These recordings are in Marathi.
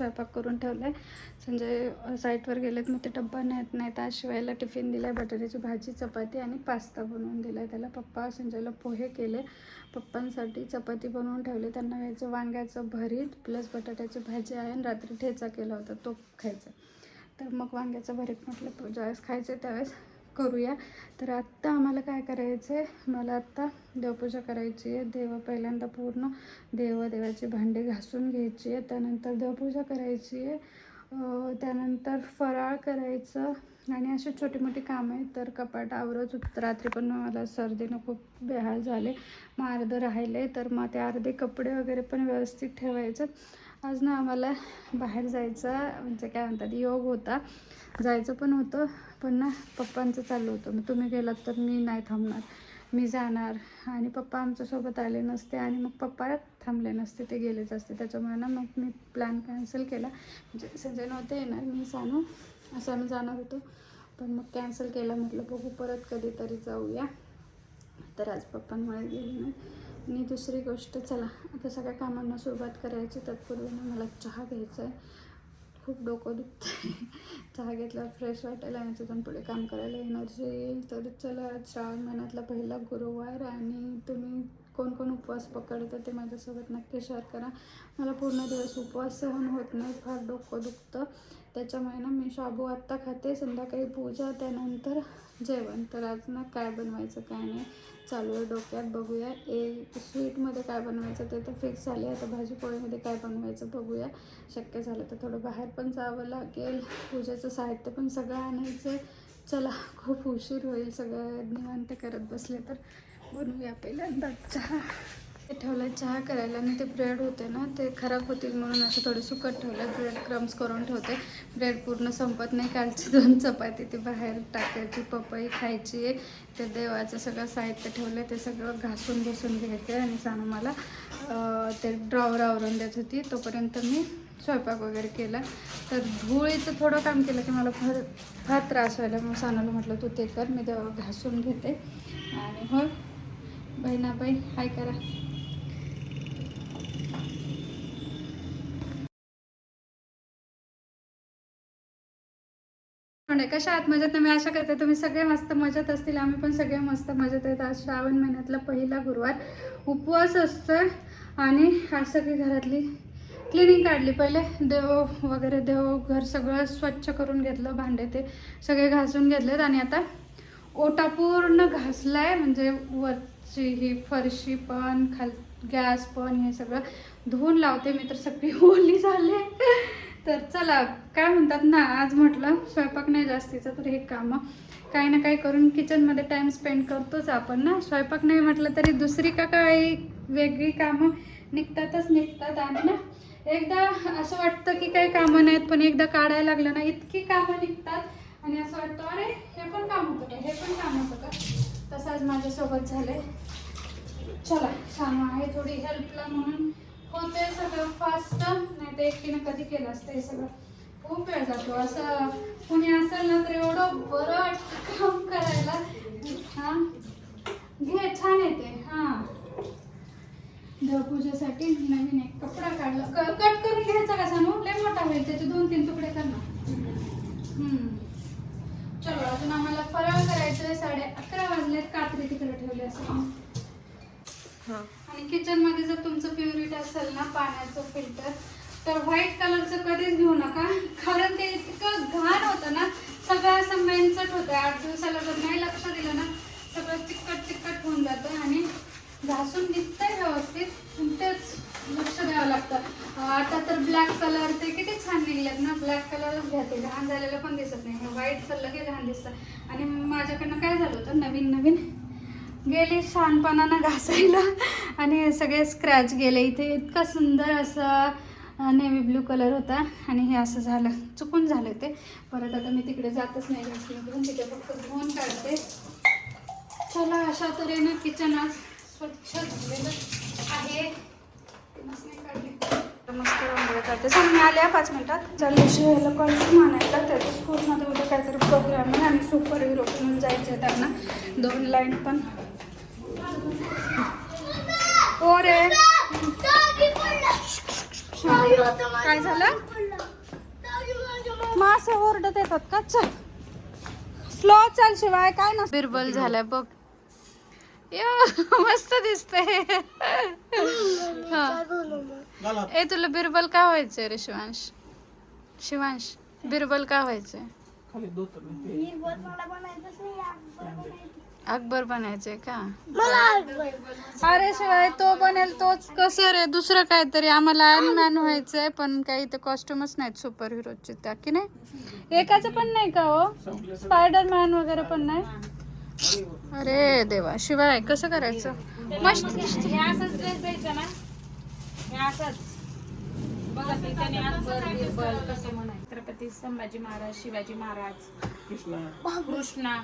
स्वयंपाक करून ठेवला आहे संजय साईटवर गेलेत मग ते डब्बा नेत नाहीत. आज शिवायला टिफिन दिला आहे बटाट्याची भाजी चपाती आणि पास्ता बनवून दिला आहे त्याला पप्पा संजयला पोहे केले. पप्पांसाठी चपाती बनवून ठेवली. त्यांना व्हायचं वांग्याचं भरीत प्लस बटाट्याची भाजी आहे आणि रात्री ठेचा केला होता तो खायचा. तर मग वांग्याचं भरीत म्हटलं ज्यावेळेस खायचं त्यावेळेस करूया. तर आत्ता आम्हाला काय करायचं आहे मला आत्ता देवपूजा करायची आहे. देव पहिल्यांदा पूर्ण देव देवाची भांडी घासून घ्यायची आहे. त्यानंतर देवपूजा करायची आहे. त्यानंतर फराळ करायचं आणि अशी छोटी मोठी कामं आहेत. तर कपाट आवरत होतं रात्री पण मला सर्दीनं खूप बेहाल झाले. मग अर्धं राहिले तर मग ते अर्धे कपडे वगैरे पण व्यवस्थित ठेवायचं. आज ना आम्हाला बाहेर जायचं म्हणजे काय म्हणतात? योग होता. जायचं पण होतं पण ना पप्पांचं चाललं होतं. मग तुम्ही गेलात तर मी नाही थांबणार. मी जाणार. आणि पप्पा आमच्यासोबत आले नसते आणि मग पप्पा थांबले नसते ते गेलेच असते. त्याच्यामुळे ना मग मी प्लॅन कॅन्सल केला. म्हणजे संजय नव्हते येणार मी सांगू असं आम्ही जाणार होतो. पण मग कॅन्सल केलं म्हटलं बघू परत कधीतरी जाऊया. तर आज पप्पांमुळे गेली नाही. आणि दुसरी गोष्ट चला आता सगळ्या कामांना सुरुवात करायची. तत्पूर्वी मला चहा घ्यायचा आहे. खूप डोकं दुखतं चहा घेतल्यावर फ्रेश वाटायला आणि तिथून पुढे काम करायला एनर्जी येईल तर चला श्रावण महिन्यातला पहिला गुरुवार आणि तुम्ही कोण कोण उपवास पकडतं ते माझ्यासोबत नक्की शेअर करा. मला पूर्ण दिवस उपवास सहन होत नाही फार डोकं दुखतं. त्याच्यामुळे ना मी शाबू आत्ता खाते संध्याकाळी पूजा त्यानंतर जेवण. तर आज ना काय बनवायचं काय नाही चालू आहे डोक्यात. बघूया ए स्वीटमध्ये काय बनवायचं ते तर फिक्स झाले. आता भाजीपोळीमध्ये काय बनवायचं बघूया. शक्य झालं तर थोडं बाहेर पण जावं लागेल. पूजेचं साहित्य पण सगळं आणायचं चला खूप उशीर होईल. सगळं निवांत करत बसले तर बनवूया पहिल्यांदा चहा. ठेवलं चहा करायला आणि ते ब्रेड होते ना ते खराब होतील म्हणून असं थोडे सुकट ठेवलं ब्रेड क्रम्स करून ठेवते. ब्रेड पूर्ण संपत नाही कालची दोन चपाती ती बाहेर टाकायची पपई खायची आहे ते देवाचं सगळं साहित्य ठेवलं ते सगळं घासून घुसून घ्यायचं आणि सांग मला ते ड्रॉवर आवरून देत होती तोपर्यंत मी स्वयंपाक वगैरे केला. तर धुळीचं थोडं काम केलं की मला फार फार त्रास व्हायला मग सानाला म्हटलं तू ते कर मी तेव्हा घासून घेते. आणि हो बहिणाबाई हाय करा. कशा आहात मजेत? मी आशा करते तुम्ही सगळे मस्त मजेत असतील. आम्ही पण सगळे मस्त मजेत आहेत. आज श्रावण महिन्यातला पहिला गुरुवार. उपवास असतो आणि आज सगळी घरातली क्लिनिंग काढली. पहिले देव वगैरे देव घर सगळं स्वच्छ करून घेतलं भांडे ते सगळे घासून घेतलेत आणि आता ओटा पूर्ण घासला आहे म्हणजे वरची ही फरशी पण खाल गॅस पण हे सगळं धुवून लावते. मी तर सगळी ओली झाले. तर चला काय म्हणतात ना आज म्हटलं स्वयंपाक नाही जास्तीचा तर हे कामं. काही ना काही करून किचनमध्ये टाईम स्पेंड करतोच आपण ना. स्वयंपाक नाही म्हटलं तरी दुसरी का काही वेगळी कामं निघतातच निघतात आणि ना एकदा असं वाटतं की काही कामं नाहीत पण एकदा काढायला लागलं ना इतकी कामं निघतात. आणि असं वाटतं अरे हे पण काम होतं का? हे पण काम होतं का? तसं आज माझ्यासोबत झालंय. चला कामं आहे थोडी हेल्पला म्हणून. होते सगळं फास्ट नाही तर एकटीनं कधी केलं असतं हे सगळं. खूप वेळ जातो. असं कुणी असेल ना तर एवढं बरं वाटतं काम करायला हा. घे छान येते हा. देवपूजेसाठी नवीन एक कपडा काढला. कट करून घ्यायचा का सांगू लय मोठा होईल त्याचे दोन तीन तुकडे कर ना. चलो अजून आम्हाला फराळ करायचं आहे साडे अकरा वाजलेत. कात्री तिकडे ठेवले असं आणि किचनमध्ये जर तुमचं प्युरिट असेल ना पाण्याचं फिल्टर तर व्हाईट कलरचं कधीच घेऊ नका. कारण ते इतकं घाण होतं ना सगळं असं मेनचट होतं. आठ दिवसाला जर नाही लक्ष दिलं ना सगळं चिकट चिकट होऊन जातं आणि घासून निघतंय व्यवस्थित. तेच लक्ष द्यावं लागतं. आता तर ब्लॅक कलर ते किती छान निघलेत ना. ब्लॅक कलरच घ्याते घाण झालेलं पण दिसत नाही. व्हाईट कलर लगेच घाण दिसतं. आणि माझ्याकडनं काय झालं होतं? नवीन नवीन गेली छानपणानं घासायला. आणि सगळे स्क्रॅच गेले इथे. इतका सुंदर असा नेव्ही ब्लू कलर होता. आणि हे असं झालं. चुकून झालं ते. परत आता मी तिकडे जातच नाही. घासण्याकडून तिथे फक्त धुवून काढते. चला अशा तऱ्हेनं किचन आज स्वच्छ झालेलं आहे. मस्त मस्त मी आल्या पाच मिनटात. चालू शिवायला कॉलेज मानायला त्याच्या स्कूलमध्ये उद्या काहीतरी प्रोग्राम आहे आणि सुपर हिरो म्हणून जायचं आहे त्यांना. दोन लाईन पण. हो रे काय झालं? मासे ओरडत येतात का? चल. स्लो चाल शिवाय काय ना बिरबल झालाय बघ. यो मस्त दिसतंय. हा. ए तुला बिरबल का व्हायचंय रे शिवांश? शिवांश बिरबल का व्हायचंय? अकबर बनायचंय का? अरे शिवाय तो बनेल तोच कसं रे? दुसरं काहीतरी. आम्हाला आयर्न मॅन व्हायचंय पण काही ते कॉस्ट्युमच नाहीत सुपर हिरोचे त्या की नाही? एकाचं पण नाही का हो? स्पायडर मॅन वगैरे पण नाही? अरे देवा शिवाय कसं करायचं? मस्त. छत्रपती संभाजी महाराज शिवाजी महाराज कृष्णा.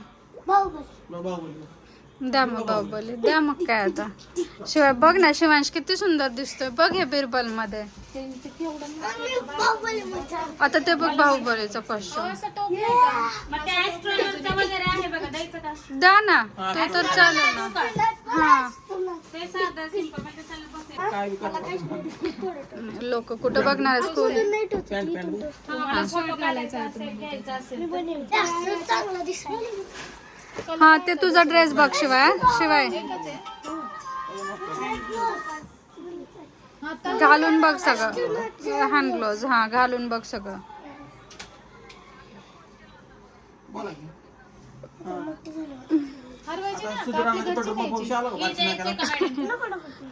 द्या मग बाहुबली. द्या मग काय आता. शिवाय बघ ना शिवांश किती सुंदर दिसतोय. बघ हे बिरबलमध्ये आता ते बघ बाहुबलीचं कॉस्ट्युम असं टोप द्यायचा. मग ते ऍस्ट्रोनॉटचं वगैरे आहे बघा द्यायचं का द्या ना ते तर चालेल ना हा लोक कुठं बघणार स्कूल घ्यायचा असेल हा ते तुझा ड्रेस बघ शिवाय शिवाय. घालून बघ सगळं. हँड ग्लोव्ज हा घालून बघ सगळं.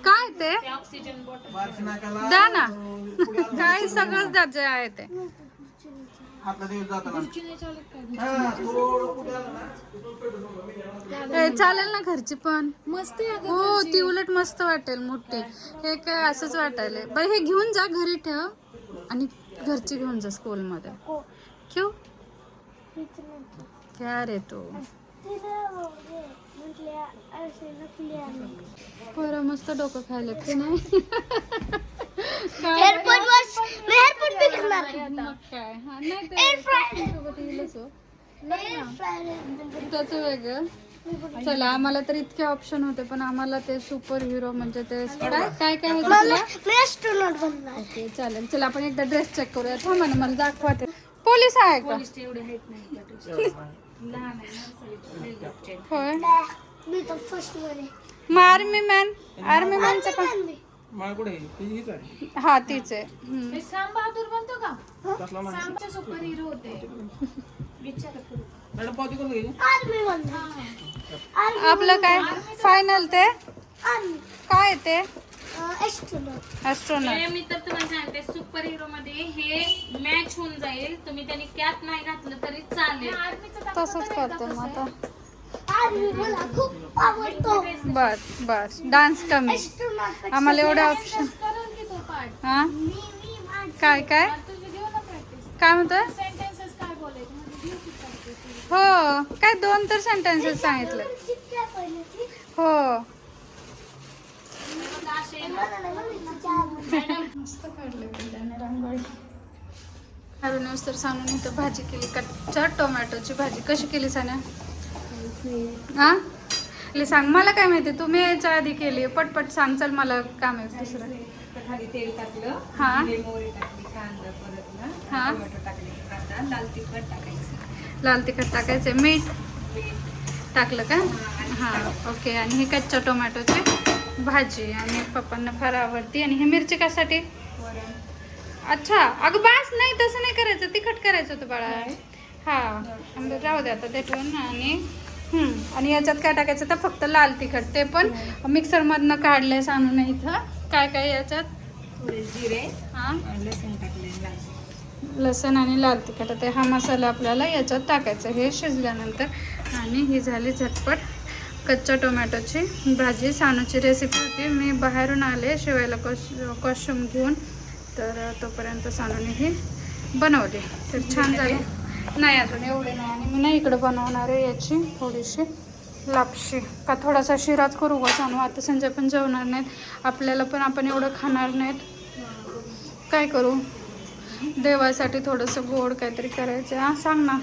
काय ते? द्या ना काय सगळंच द्या जे आहे ते. ए, चालेल ना घरची पण. मस्त हो ती उलट मस्त वाटेल मोठी. हे काय असंच वाटायला बाई हे घेऊन जा घरी ठेव. आणि घरची घेऊन जा स्कूल मध्ये क्यू क्या रे तू? बरं मस्त डोकं खायला की नाही? काय मग काय हा नाही ते सोबत येईलच हो. त्याचं वेगळं. चला आम्हाला तर इतके ऑप्शन होते पण आम्हाला ते सुपर हिरो म्हणजे ते काय काय काय होतं तुला? ओके चालेल. चला आपण एकदा ड्रेस चेक करूया. थांबा ना मला दाखवा ते पोलीस आहे का? आहे होय. मी तर फर्स्टमध्ये. मग आर्मी मॅन आर्मी मॅनचं पण हा तीच आहे. हम्म. ते साम बहादूर बनतो का? सामचे सुपर हिरो होते. विचार करू आर्मी मध्ये आपलं काय? फायनल ते? आर्मी. काय ते? मी तर तुम्हाला सांगते सुपर हिरो मध्ये हे मॅच होऊन जाईल. तुम्ही त्यांनी कॅप नाही घातलं तरी चालेल. तसंच करतो मग आता. बस बस. डान्स कमी. आम्हाला एवढे ऑप्शन हा? काय काय? काय म्हणतोय? हो काय दोन तर सेंटेन्सेस सांगितले. हो. मस्त काढले रांगोळी तर सांगून इथं भाजी केली. कच्चा टोमॅटोची भाजी. कशी केली सान्या? हा? सांग मला काय माहिती तुम्ही यायच्या आधी केली पटपट सांग चल मला काम आहे दुसरं. खाली तेल टाकलं हा? मोहरी टाकली कांदा परत ना हा? टोमॅटो टाकले कांदा लाल तिखट टाकायचं. लाल तिखट टाकायचं मीठ टाकलं का? हां ओके आणि ही कच्च्या टोमॅटोची भाजी आणि पप्पांना फार आवडती आणि ही मिरची कशासाठी? अच्छा अगं बास नाही तसं नाही करायचं तिखट करायचं होतं बाळा. हां राहू दे आता ते ठेवून आणि आणि याच्यात काय टाकायचं तर फक्त लाल तिखट. ते पण मिक्सरमधनं काढलंय सांगून इथं. काय काय याच्यात? थोडे जिरे हां? लसूण टाकले लसण आणि लाल तिखट. आता हा मसाला आपल्याला याच्यात टाकायचा हे शिजल्यानंतर आणि ही झाली झटपट कच्च्या टोमॅटोची भाजी. सानूची रेसिपी होती. मी बाहेरून आले शिवायला कॉस कॉस्ट्युम घेऊन. तर तोपर्यंत सानूने ही बनवली. तर छान झाली. नाही अजून एवढे नाही. आणि मी नाही इकडं बनवणार आहे याची थोडीशी लापशी. का थोडासा शिराच करू का सांगू आता संजय पण जेवणार नाहीत. आपल्याला पण आपण एवढं खाणार नाहीत. काय करू? देवासाठी थोडंसं गोड काहीतरी करायचं. हां सांग ना.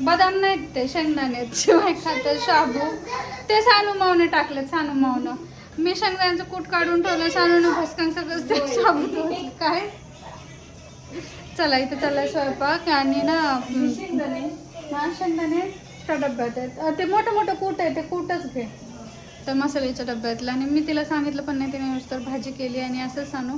बदाम नाहीत ते शेंगदाणे आहेत. शिवाय खातं शाबू. ते सानू मावने टाकले सानू मावनं. मी शेंगदाण्याचं कूट काढून ठेवलं सानून भस्कन सगळं ते होतं. काय? चला इथे चाललाय स्वयंपाक आणि ना शेंगदाणे. हा शेंगदाणे त्या डब्यात आहेत. अं, ते मोठं मोठं कूट आहे ते कूटच घे. तर मसाल्याच्या डब्यातलं. आणि मी तिला सांगितलं पण नाही तिने नुसतं भाजी केली आणि असं सांगू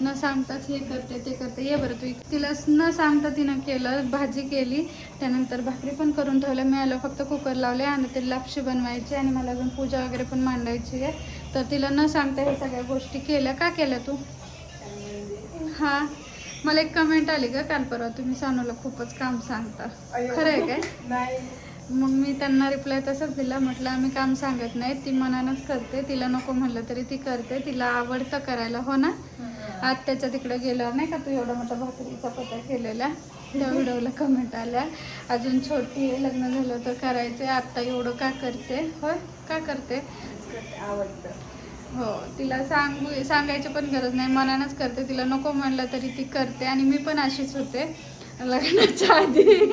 न सांगताच हे करते ते करते. ये बरं तू इकडे. तिला न सांगता तिनं केलं भाजी केली. त्यानंतर भाकरी पण करून ठेवल्या. मी आलं फक्त कुकर लावले आणि ते लापशी बनवायची आणि मला अजून पूजा वगैरे पण मांडायची आहे. तर तिला न सांगता हे सगळ्या गोष्टी केल्या. का केल्या तू? हां. मला एक कमेंट आली का काल परवा. तुम्ही सानूला खूपच काम सांगता. खरं आहे काय? मग मी त्यांना रिप्लाय तसंच दिला. म्हटलं आम्ही काम सांगत नाही. ती मनानच करते. तिला नको म्हणलं तरी ती करते. तिला आवडतं करायला. हो ना? आज त्याच्या तिकडे गेल्यावर नाही का तू एवढा मोठा भाकरीचा पता केलेला? त्या व्हिडिओला कमेंट आल्या. अजून छोटी आहे लग्न झालं तर करायचे आत्ता एवढं का करते? होय? का करते? आवडतं. हो तिला सांगू सांगायची पण गरज नाही. मनानच करते. तिला नको म्हणलं तरी ती करते. आणि मी पण अशीच होते. लग्नाच्या आधी.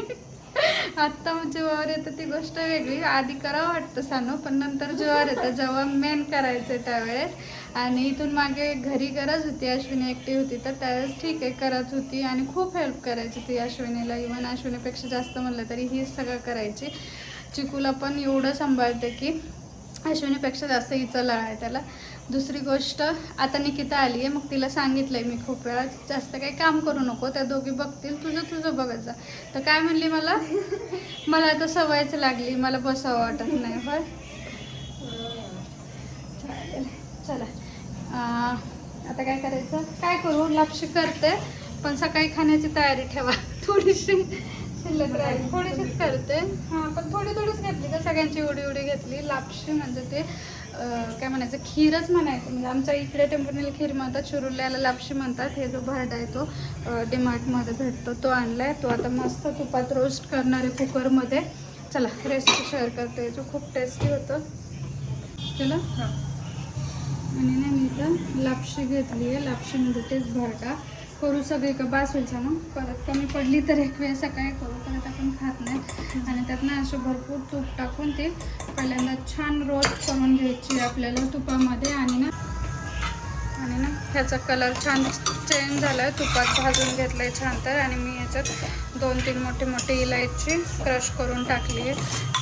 आत्ता म्हणजे जेव्हावर येतं ती गोष्ट वेगळी. आधी करावं वाटतं सांगू पण नंतर जेव्हा येतं. जेव्हा मेन करायचं त्यावेळेस. आणि इथून मागे घरी गरज होती. अश्विनी एकटी होती तर त्यावेळेस ठीक आहे करत होती. आणि खूप हेल्प करायची ती अश्विनीला. इव्हन अश्विनीपेक्षा जास्त म्हणलं तरी हीच सगळं करायची. चिकूला पण एवढं सांभाळते की अश्विनीपेक्षा जास्त हिचं लळ आहे त्याला. दुसरी गोष्ट आता निकिता आली आहे मग तिला सांगितलंय मी खूप वेळा जास्त काही काम करू नको त्या दोघी बघतील तुझं तुझं बघत जा. तर काय म्हणली मला? मला आता सवयच लागली मला बसावं वाटत नाही बर चालेल चला. आता काय करायचं? काय करू? लक्ष करते पण सकाळी खाण्याची तयारी ठेवा थोडीशी. शिल्लक राहील. थोडीशीच करते. हां पण थोडी थोडीच घेतली का? सगळ्यांची एवढी एवढी घेतली. लापशी म्हणजे ते काय म्हणायचं? खीरच म्हणायचं. म्हणजे आमच्या इकडे टेम्पनीला खीर म्हणतात शिरुल्याला लापशी म्हणतात. हे जो भरडा आहे तो डिमार्टमध्ये भेटतो. तो आणलाय. तो आता मस्त तुपात रोस्ट करणार आहे कुकरमध्ये. चला रेसिपी शेअर करते. याचं खूप टेस्टी होतं. केलं आणि ना मी इथं लापशी घेतली आहे. लापशी म्हणजे तेच भरटा करू सगळे का? बास मग परत कमी पडली तर एक वेळ सकाळी करू परत आपण खात नाही. आणि त्यात ना असं भरपूर तूप टाकून ते पहिल्यांदा छान रोस्ट करून घ्यायची आपल्याला तुपामध्ये. आणि ना आणि ना ह्याचा कलर छान चेंज झाला आहे तुपात भाजून घेतलं आहे छान तर. आणि मी ह्याच्यात दोन तीन मोठे मोठे इलायची क्रश करून टाकली आहे.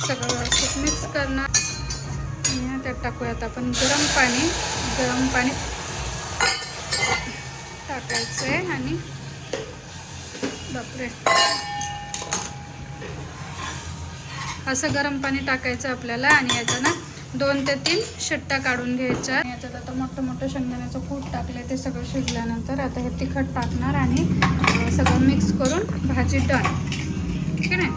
सगळं व्यवस्थित मिक्स करणार. आणि त्यात टाकूयात आपण गरम पाणी. गरम पाणी टाकायचं आहे आणि बापरे. असं गरम पाणी टाकायचं आपल्याला आणि याचं ना दोन ते तीन शिट्टा काढून घ्यायच्या. याच्यात आता मोठं मोठं शेंगदाण्याचं कूट टाकले ते सगळं शिजल्यानंतर आता हे तिखट टाकणार आणि सगळं मिक्स करून भाजी डन ठीक आहे ना?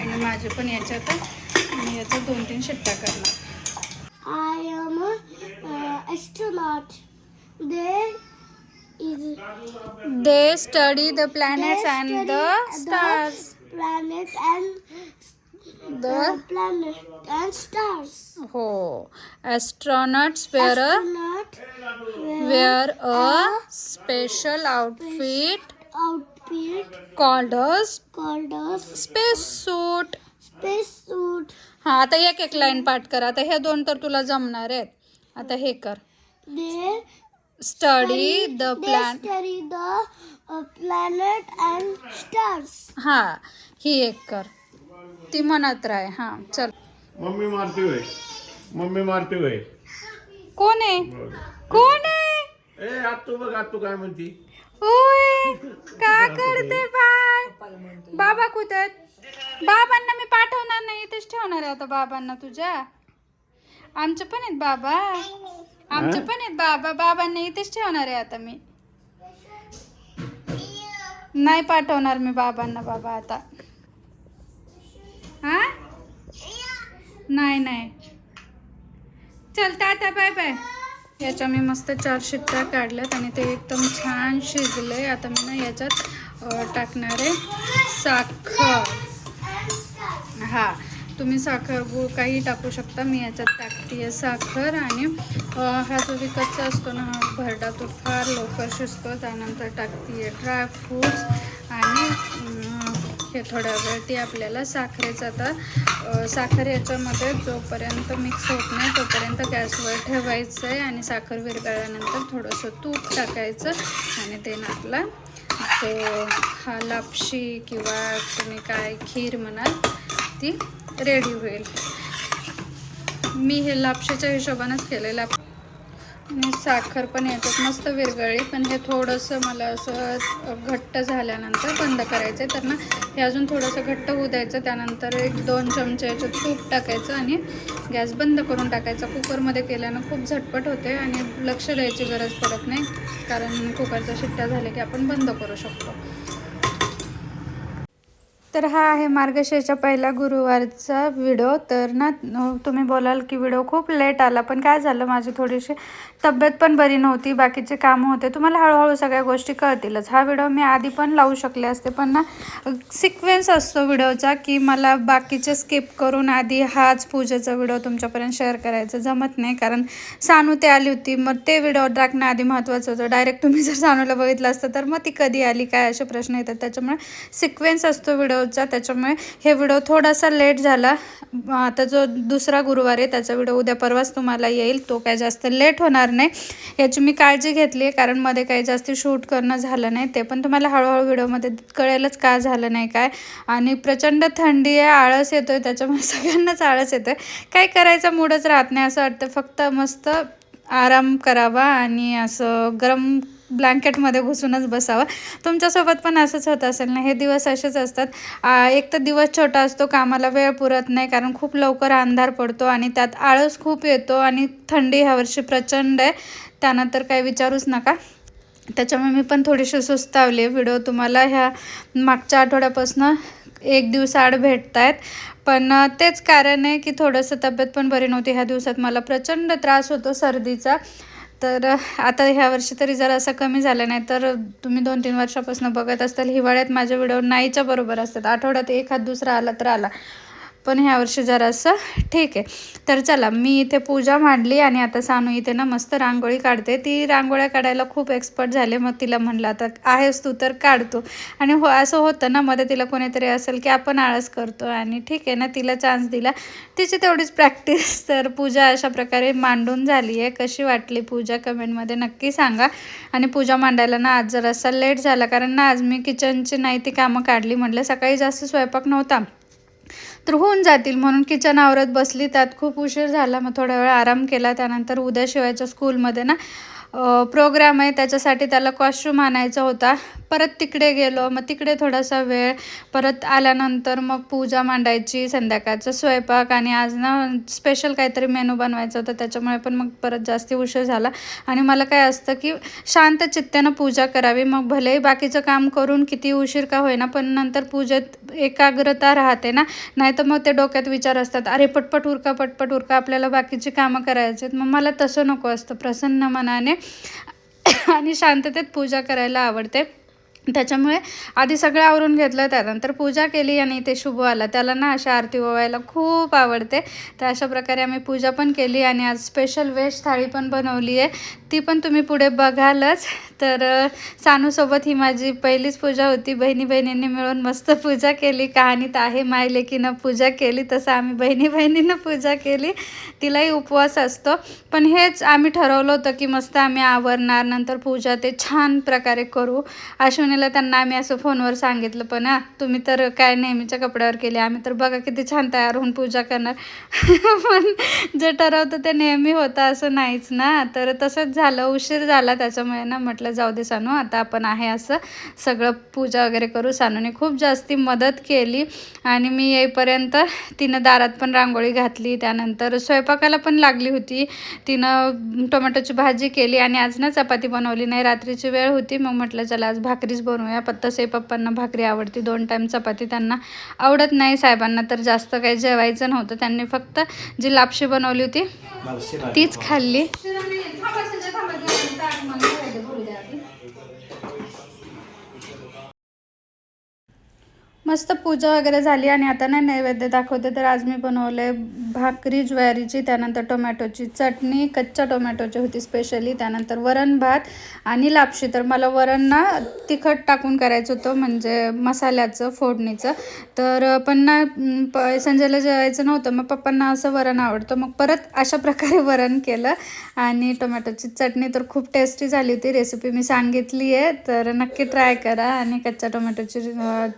आणि माझे पण याच्यात आणि याचा दोन तीन शिट्टा करणार. I am a uh, astronaut. Is they study the planets They and study the stars planet and the uh, planet and stars. हो astronauts wear a Astronaut wear a special outfit outfit called as called a space suit space suit. हा आता एक एक लाईन पाठ कर. आता हे दोन तर तुला जमणार आहेत. आता हे कर. They study the plan study the uh, planet and stars. हा ही एक कर. ती म्हणत राह हा चल. मम्मी मारती होय. मम्मी मारती होय. कोण आहे. कोण आहे? ए आज तू बघ आज तू काय म्हणती. ओय का करते बाळ? बाबा कुठे आहेत? बाबांना मी पाठवणार नाही इथेच ठेवणार आहे आता बाबांना तुझ्या. आमचे पण आहेत बाबा. आमचे पण आहेत बाबा बाबांना इथेच ठेवणार आहे आता मी. नाही पाठवणार मी बाबांना बाबा आता. हा? नाही नाही. चल टाटा बाय बाय. याच्या मी मस्त चार शिट्ट्या काढल्यात आणि ते एकदम छान शिजले. आता मी ना याच्यात टाकणार आहे साखर. हा. तुम्ही साखर गूळ काही टाकू शकता. मी याच्यात टाकते आहे साखर आणि हा जो विकतचा असतो ना हा भरडा तो फार लवकर शिजतो. त्यानंतर टाकते आहे ड्रायफ्रूट्स आणि हे थोड्या वेळ ती आपल्याला साखरेचा आता साखर याच्यामध्ये जोपर्यंत मिक्स होत नाही तोपर्यंत गॅसवर ठेवायचं आहे आणि साखर विरघळल्यानंतर थोडंसं तूप टाकायचं आणि ते आपला तो हा लापशी किंवा तुम्ही काय खीर म्हणाल ती रेडी होईल. मी हे लापशेच्या हिशोबानंच केलेलं लाप आणि साखर पण याच्यात मस्त विरघळली पण हे थोडंसं मला असं घट्ट झाल्यानंतर बंद करायचं आहे. तर ना हे अजून थोडंसं घट्ट होऊ द्यायचं. त्यानंतर एक दोन चमचे याच्यात तूप टाकायचं आणि गॅस बंद करून टाकायचा. कुकरमध्ये केल्यानं खूप झटपट होते आणि लक्ष द्यायची गरज पडत नाही. कारण कुकरच्या शिट्ट्या झाल्या की आपण बंद करू शकतो. तर हा आहे मार्गशीर्षच्या पहिला गुरुवारचा व्हिडिओ. तर ना तुम्ही बोलाल की व्हिडिओ खूप लेट आला पण काय झालं माझी थोडीशी तब्येत पण बरी नव्हती बाकीचे कामं होते. तुम्हाला हळूहळू सगळ्या गोष्टी कळतीलच. हा व्हिडिओ मी आधी पण लावू शकले असते पण ना सिक्वेन्स असतो व्हिडिओचा की मला बाकीचे स्किप करून आधी हाच पूजेचा व्हिडिओ तुमच्यापर्यंत शेअर करायचा जमत नाही कारण सानू ते आली होती. मग ते व्हिडिओ टाकणं आधी महत्त्वाचं होतं. डायरेक्ट तुम्ही जर सानूला बघितलं असतं तर मग ती कधी आली? काय असे प्रश्न येतात. त्याच्यामुळे सिक्वेन्स असतो व्हिडिओ व्हिडिओचा त्याच्यामुळे हे व्हिडिओ थोडासा लेट झाला. आता जो दुसरा गुरुवार आहे त्याचा व्हिडिओ उद्या परवाच तुम्हाला येईल. तो काय जास्त लेट होणार नाही. याची मी काळजी घेतली आहे कारण मध्ये काही जास्त शूट करणं झालं नाही. ते पण तुम्हाला हळूहळू व्हिडिओमध्ये कळेलच का झालं नाही काय. आणि प्रचंड थंडी आहे आळस येतो आहे त्याच्यामुळे सगळ्यांनाच आळस येतो आहे काय करायचा मूडच राहत नाही असं वाटतं. फक्त मस्त आराम करावा आणि असं गरम ब्लँकेटमध्ये घुसूनच बसावं. तुमच्यासोबत पण असंच होत असेल ना हे दिवस असेच असतात. एक तर दिवस छोटा असतो कामाला वेळ पुरत नाही कारण खूप लवकर अंधार पडतो आणि त्यात आळस खूप येतो आणि थंडी ह्यावर्षी प्रचंड आहे. त्यानंतर काही विचारूच नका. त्याच्यामुळे मी पण थोडीशी सुस्तावली व्हिडिओ तुम्हाला ह्या मागच्या आठवड्यापासून एक दिवसाआड भेटत आहेत पण तेच कारण आहे की थोडंसं तब्येत पण बरी नव्हती ह्या दिवसात. मला प्रचंड त्रास होतो सर्दीचा. तर आता ह्या वर्षी तरी जरा असं कमी झालं नाही तर तुम्ही दोन तीन वर्षापासून बघत असताल. हिवाळ्यात माझे व्हिडिओ नाहीच्या बरोबर असतात. आठवड्यात एखाद दुसरा आला तर आला. पण ह्या वर्षी जरासं ठीक आहे. तर चला मी इथे पूजा मांडली आणि आता सानू इथे ना मस्त रांगोळी काढते. ती रांगोळ्या काढायला खूप एक्सपर्ट झाले मग तिला म्हणलं आता आहेस तू तर काढतो आणि हो असं होतं ना मध्ये तिला कोणीतरी असेल की आपण आळस करतो आणि ठीक आहे ना तिला चान्स दिला. तिची तेवढीच प्रॅक्टिस तर पूजा अशा प्रकारे मांडून झाली आहे. कशी वाटली पूजा? कमेंटमध्ये नक्की सांगा. आणि पूजा मांडायला ना आज जरासा लेट झाला कारण ना आज मी किचनची नाही ती कामं काढली. म्हटलं सकाळी जास्त स्वयंपाक नव्हता. तर होऊन जातील म्हणून किचन आवरत बसली त्यात खूप उशीर झाला. मग थोडा वेळ आराम केला. त्यानंतर उद्या शिवायच्या स्कूलमध्ये ना प्रोग्राम आहे त्याच्यासाठी त्याला कॉस्ट्यूम आणायचा होता. परत तिकडे गेलो मग तिकडे थोडासा वेळ परत आल्यानंतर मग पूजा मांडायची संध्याकाळचा स्वयंपाक आणि आज ना स्पेशल काहीतरी मेनू बनवायचा होता त्याच्यामुळे पण मग परत जास्ती उशीर झाला. आणि मला काय असतं की शांत चित्तेनं पूजा करावी मग भलेही बाकीचं काम करून किती उशीर का होईना पण नंतर पूजेत एकाग्रता राहते ना. नाही तर मग ते डोक्यात विचार असतात अरे पटपट उरका पटपट उरका आपल्याला बाकीची कामं करायची आहेत मग मला तसं नको असतं प्रसन्न मनाने आणि शांततेत पूजा करायला आवडते. त्याच्यामुळे आधी सगळं आवरून घेतलं त्यानंतर पूजा केली आणि ते शुभ आला. त्याला ना अशा आरती ओवायला खूप आवडते. तर अशा प्रकारे आम्ही पूजा पण केली आणि आज स्पेशल व्हेज थाळी पण बनवली आहे. ती पण तुम्ही पुढे बघालच. तर सानूसोबत ही माझी पहिलीच पूजा होती. बहिणी बहिणींनी मिळून मस्त पूजा केली. कहाणीत आहे माय लेकीनं पूजा केली तसं आम्ही बहिणी बहिणीनं पूजा केली. तिलाही उपवास असतो. पण हेच आम्ही ठरवलं होतं की मस्त आम्ही आवरणार नंतर पूजा ते छान प्रकारे करू. अश्विनीला त्यांना आम्ही असं फोनवर सांगितलं पण हा तुम्ही तर काय नेहमीच्या कपड्यावर केले आम्ही तर बघा किती छान तयार होऊन पूजा करणार. पण जे ठरवतं ते नेहमी होतं असं नाहीच ना. तर तसंच झालं उशीर झाला त्याच्यामुळे ना म्हटलं जाऊ दे सानू आता आपण आहे असं. सगळं पूजा वगैरे करू. सानूने खूप जास्ती मदत केली आणि मी येईपर्यंत तिनं दारात पण रांगोळी घातली त्यानंतर स्वयंपाकाला पण लागली होती. तिनं टोमॅटोची भाजी केली आणि आज ना चपाती बनवली. नाही रात्रीची वेळ होती मग म्हटलं चला आज भाकरीच बनवूया. पण तसे पप्पांना भाकरी आवडती. दोन टाईम चपाती त्यांना आवडत नाही साहेबांना तर जास्त काही जेवायचं नव्हतं. त्यांनी फक्त जी लापशी बनवली होती तीच खाल्ली. मस्त पूजा वगैरे झाली आणि आता नाही नैवेद्य दाखवते तर आज मी बनवले भाकरी ज्वारीची त्यानंतर टोमॅटोची चटणी कच्च्या टोमॅटोची होती स्पेशली त्यानंतर वरण भात आणि लापशी. तर मला वरण ना तिखट टाकून करायचं होतं म्हणजे मसाल्याचं फोडणीचं. तर पण ना प संजयला जेवायचं नव्हतं मग पप्पांना असं वरण आवडतं. मग परत अशा प्रकारे वरण केलं आणि टोमॅटोची चटणी तर खूप टेस्टी झाली होती. रेसिपी मी सांगितली आहे तर नक्की ट्राय करा. आणि कच्च्या टोमॅटोची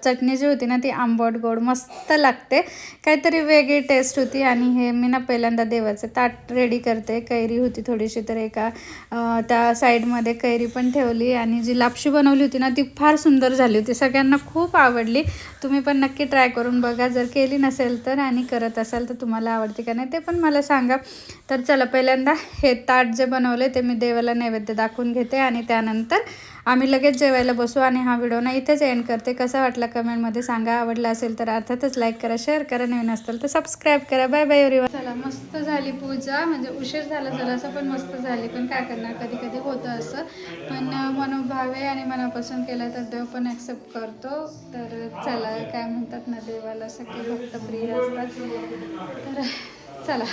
चटणी जी होती होती ना ती आंबट गोड मस्त लागते. काहीतरी वेगळी टेस्ट होती आणि हे मी ना पहिल्यांदा देवाचं ताट रेडी करते. कैरी होती थोडीशी तर एका त्या साईडमध्ये कैरी पण ठेवली आणि जी लापशी बनवली होती ना ती फार सुंदर झाली होती. सगळ्यांना खूप आवडली. तुम्ही पण नक्की ट्राय करून बघा. जर केली नसेल तर आणि करत असाल तर तुम्हाला आवडते का नाही ते पण मला सांगा. तर चला पहिल्यांदा हे ताट जे बनवले ते मी देवाला नैवेद्य दाखवून घेते आणि त्यानंतर आम्ही लगेच जेवायला बसू आणि हा व्हिडिओ ना इथेच एंड करते. कसा वाटला कमेंटमध्ये सांगा. आवडला असेल तर अर्थातच लाईक करा शेअर करा. नवीन असतील तर सबस्क्राईब करा. बाय बाय एव्हरीवन चला मस्त झाली पूजा. म्हणजे उशीर झाला जरा असं पण मस्त झाली. पण काय करणार? कधी कधी होतं असं. पण मनोभावे आणि मनापासून केलं तर देव पण ॲक्सेप्ट करतो. तर चला काय म्हणतात ना देवाला सगळे भक्त प्रिय असतात. तर चला.